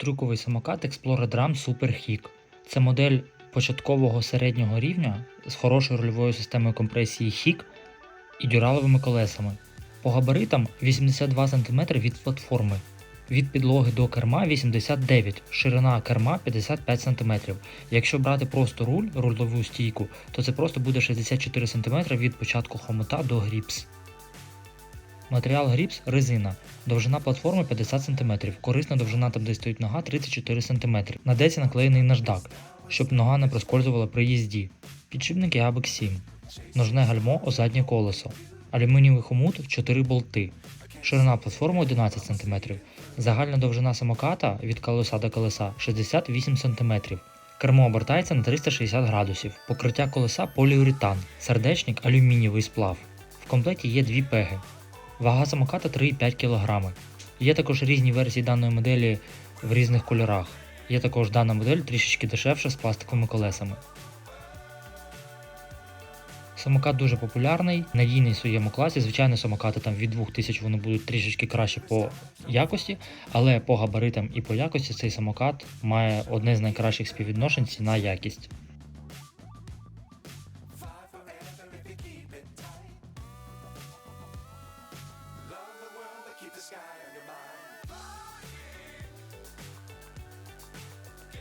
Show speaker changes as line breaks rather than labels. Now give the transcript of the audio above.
Трюковий самокат Explorer Drum Super Hick. Це модель початкового середнього рівня з хорошою рульовою системою компресії Hick і дюраловими колесами. По габаритам 82 см від платформи. Від підлоги до керма 89, ширина керма 55 см. Якщо брати просто руль, рульову стійку, то це просто буде 64 см від початку хомута до гріпс. Матеріал гріпс резина. Довжина платформи 50 см. Корисна довжина там, де стоїть нога 34 см. На деці наклеєний наждак, щоб нога не проскользувала при їзді. Підшипники ABEX 7. Ножне гальмо о заднє колесо. Алюмінієвий хомут 4 болти. Ширина платформи 11 см. Загальна довжина самоката від колеса до колеса 68 см. Кермо обертається на 360 градусів. Покриття колеса поліуретан, сердечник алюмінієвий сплав. В комплекті є дві пеги. Вага самоката 3,5 кг. Є також різні версії даної моделі в різних кольорах. Є також дана модель трішечки дешевша з пластиковими колесами. Самокат дуже популярний, надійний в своєму класі. Звичайно, самокати там від 2000 вони будуть трішечки краще по якості, але по габаритам і по якості цей самокат має одне з найкращих співвідношень ціна якість. the sky on your mind.